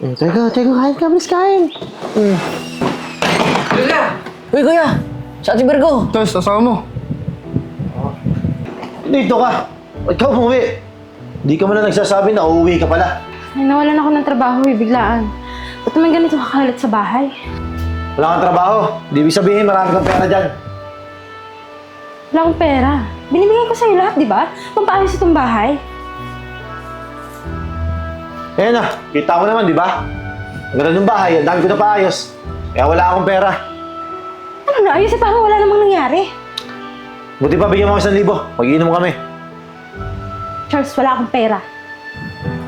Eh, teka, teka, kain ka, bilis kain. Uy, kuya! Sa Ate Virgo! Tapos, asawa mo. Dito ka. Ikaw umuwi. Di ka man lang nagsasabi na uuwi ka pala. Ay, nawalan ako ng trabaho eh, biglaan. Ba't naman ganito kakalat sa bahay? Wala kang trabaho. Di ibig sabihin marami kang pera dyan. Wala akong pera. Binibigay ko sa'yo lahat, di ba? Pampaayos itong bahay. Ayan na, kita mo naman, di ba? Ang ganda ng bahay, ang dami ko na paayos. Kaya wala akong pera. Ano na, ayos eh, parang wala namang nangyari. Buti pa bigyan mo ako isang libo. Mag-iinom kami. Charles, wala akong pera.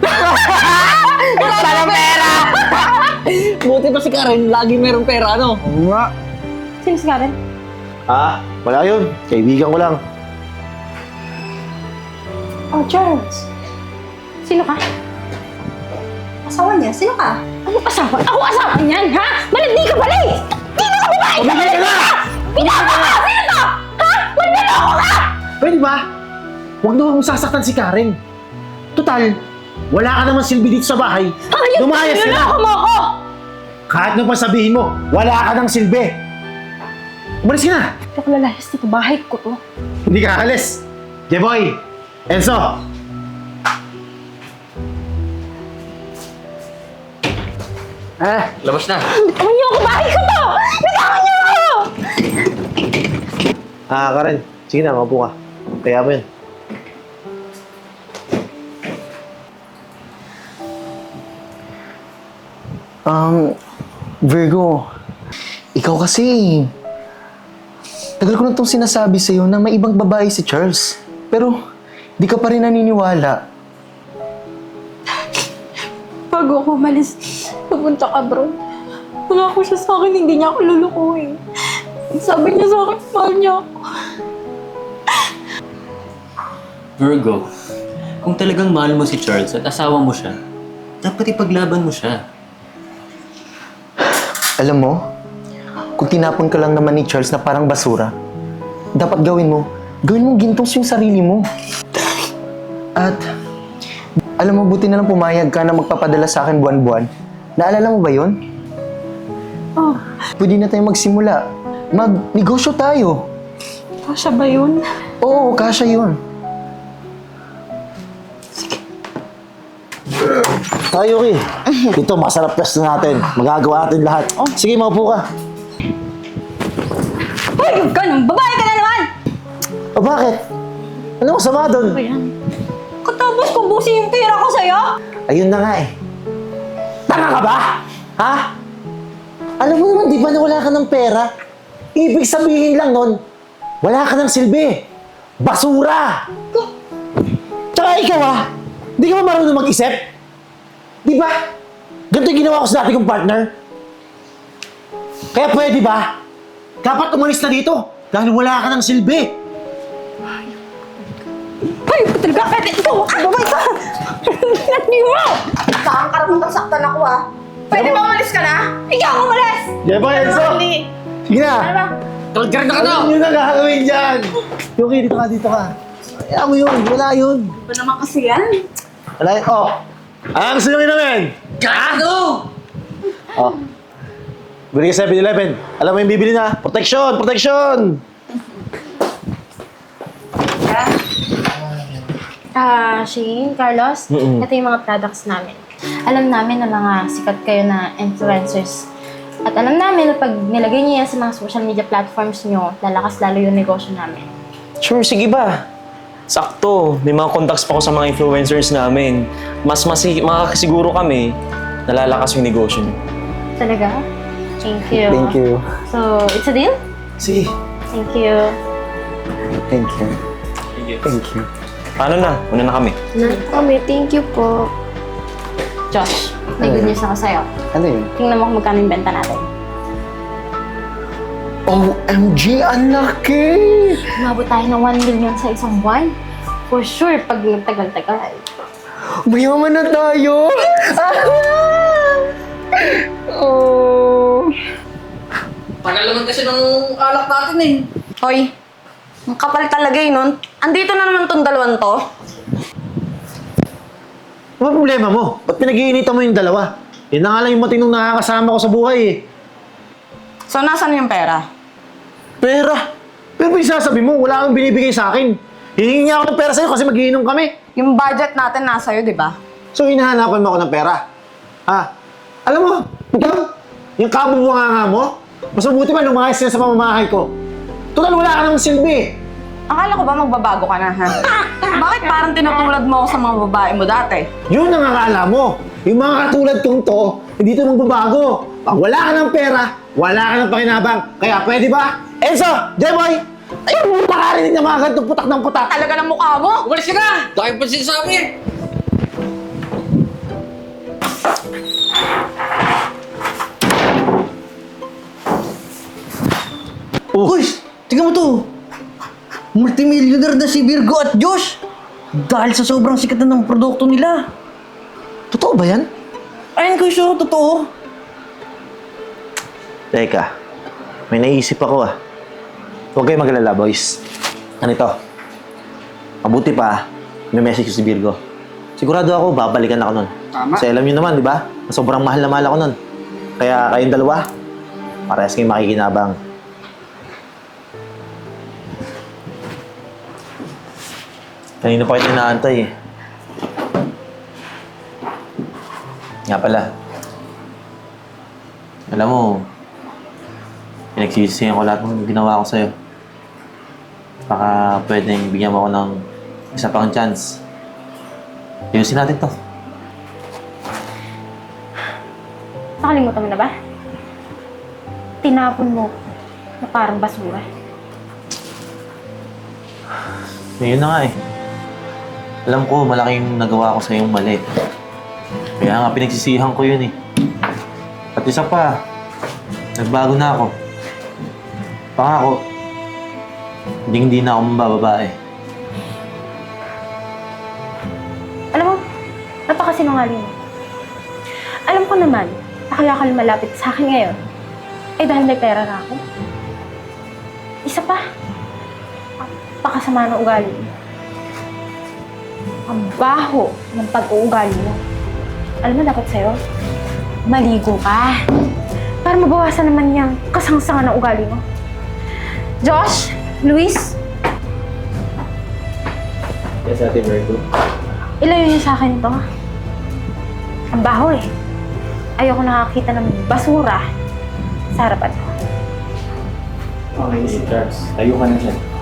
Wala ng pera! Buti pa si Karen, lagi merong pera, ano? Oo nga. Sino si Karen? Ha? Wala yun. Kaibigan ko lang. Oh, Charles. Sino ka? Asawa niya? Sino ka? Ano asawa? Ako asawa niyan, ha? Malandi ka pala eh! Hindi na ka babae! Ka na! Pinaka ka! Sino to? Ha? Manloloko ka! Pwede ba? Huwag na huwag mong sasaktan si Karen. Total, wala ka naman silbi dito sa bahay. Ayun! Lumayas ka na! Niloloko mo ako! Kahit ano pa sabihin mo, wala ka ng silbi. Umalis ka na! Hindi ako lalayas dito. Bahay ko to. Hindi ka alis. Jeboy! Enzo! Eh, Labas na. Bitawan niyo ako! Bahay ko to! Bitawan niyo ako! Ah, Karen. Sige na, mabuka. Kaya mo yun. um, Virgo, ikaw kasi, tagal ko na itong sinasabi sa'yo na may ibang babae si Charles. Pero, di ka pa rin naniniwala. Bago ako umalis, pupunta ka bro. Wala ko siya sa akin, hindi niya ako lulukuhin. Sabi niya sa akin, mahal niya ako. Virgo, kung talagang mahal mo si Charles at asawa mo siya, dapat ipaglaban mo siya. Alam mo, kung tinapon ka lang naman ni Charles na parang basura, dapat gawin mo, gawin mo gintos yung sarili mo. At, alam mo, buti na lang pumayag ka na magpapadala sa akin buwan-buwan. Naalala mo ba yon? Oh, Pwede na tayo magsimula. Mag-negosyo tayo. kasha ba yun? Oo, kasya yun. Tayo, Ki. Ito, masarap pwesto natin. Magagawa natin lahat. Sige, maupo ka. Ka nang babae ka na naman! O bakit? Ano masama doon? Katapos ko busin yung pera ko sa'yo? Ayun na nga eh. Tanga ka ba? Ha? Alam mo naman, di ba na wala ka ng pera? Ibig sabihin lang nun, wala ka ng silbi. Basura! Tsaka ikaw ah, di ka ba marunong mag-isip? Di ba? Ganito yung ginawa ko sa dati kong partner. Kaya pwede ba? Dapat umalis na dito dahil wala ka ng silbi. Hoy, talaga ka! Ikaw, babae ka! Hindi mo! Saan ka naman saktan ako ah? Pwede ba umalis ka na? Ikaw ang umalis! Jebo, Enzo! Sige na! Ano ba? Kalgar na ka na! Ano yun ang gagawin dyan? Yuki, dito ka, dito ka. Kaya mo yun, wala yun. Ba naman kasi yan? Wala yun. Oh! Ang gusto nyo inumin? Gago! Oh. Bili ka sa 7-Eleven. Alam mo yung bibili na? Protection! Protection! Ah, Shane, Carlos, Mm-mm. ito yung mga products namin. Alam namin na mga sikat kayo na influencers. At alam namin na pag nilagay niyo yan sa mga social media platforms niyo, lalakas lalo yung negosyo namin. Sure, sige ba? Sakto, may mga contacts pa ako sa mga influencers namin. Mas masi makakasiguro kami na lalakas yung negosyo niyo. Talaga? Thank you. Thank you. So, it's a deal? Sige. Thank you. Thank you. Thank you. Paano na? Una na kami. Kami, thank you po. Josh, may good news ako sa'yo. Ano yun? Tingnan mo kung magkano yung benta natin. OMG, ang laki! Umabot tayo ng 1 million sa isang buwan. For sure, pag nagtagal-tagal. Mayaman na tayo! Oh. Tagal naman kasi ng alak natin eh. Hoy, ang kapal talaga yun nun. Andito na naman tong dalawang to. Ano ba problema mo? Ba't pinag-iinitan mo yung dalawa? Yan na nga lang yung matinong nakakasama ko sa buhay eh. So, nasan yung pera? Pera! Pero yung sasabi mo, wala kang binibigay sa akin. Hihingi niya ako ng pera sa'yo kasi magiinom kami. Yung budget natin nasa iyo, di ba? So, hinahanapan mo ako ng pera. Ha? Alam mo, ikaw, yung kabubunganga mo, mas mabuti pa lumayas ka sa pamamahay ko. Total, wala ka ng silbi. Akala ko ba magbabago ka na, ha? Bakit parang tinutulad mo ako sa mga babae mo dati? Yun ang akala mo. Yung mga katulad kong to, hindi ito magbabago. Pag wala ka ng pera, wala ka ng pakinabang. Kaya pwede ba? Enzo! Jeboy! Ayun mo nakarinig na mga ganitong putak ng putak. Talaga ng mukha mo! Umalis ka na! Dahil pa sinasabi! Uy! Tingnan mo to! Multimillionaire na si Virgo at Josh! Dahil sa sobrang sikat na ng produkto nila. Totoo ba yan? Ayun ko siya, totoo. Teka, may naisip ako ah. Huwag kayo magalala, boys. Ganito, mabuti pa, may message ko si Virgo. Sigurado ako, babalikan ako nun. Tama. Kasi alam nyo naman, di ba? na Sobrang mahal na mahal ako nun. Kaya kayong dalawa, parehas kayong makikinabang. Kanina pa kita inaantay eh. Nga pala. Alam mo, pinagsisisihan ko lahat ng ginawa ko sa'yo. Baka pwedeng bigyan mo ako ng isa pang chance. Ayusin natin to. Nakalimutan mo na ba? Tinapon mo na parang basura. Ayun na nga eh. Alam ko, malaking nagawa ko sa iyong mali. Kaya nga pinagsisihan ko yun eh. At isa pa, nagbago na ako. Pangako, hindi hindi na ako mabababae. Alam mo, napakasinungaling mo. Alam ko naman, na kaya ka lumalapit sa akin ngayon, ay dahil may pera na ako. Isa pa, pakasama ng ugali mo. Ang baho ng pag-uugali mo. Alam mo, dapat sa'yo, maligo ka. Para mabawasan naman yung kasangsangan ng ugali mo. Josh, Luis, Yes, Ate Virgo. Ilayo niyo sa akin to. Ang baho eh. Ayoko nakakita ng basura sa harapan ko. Okay, Charles. Tayo ka na dyan.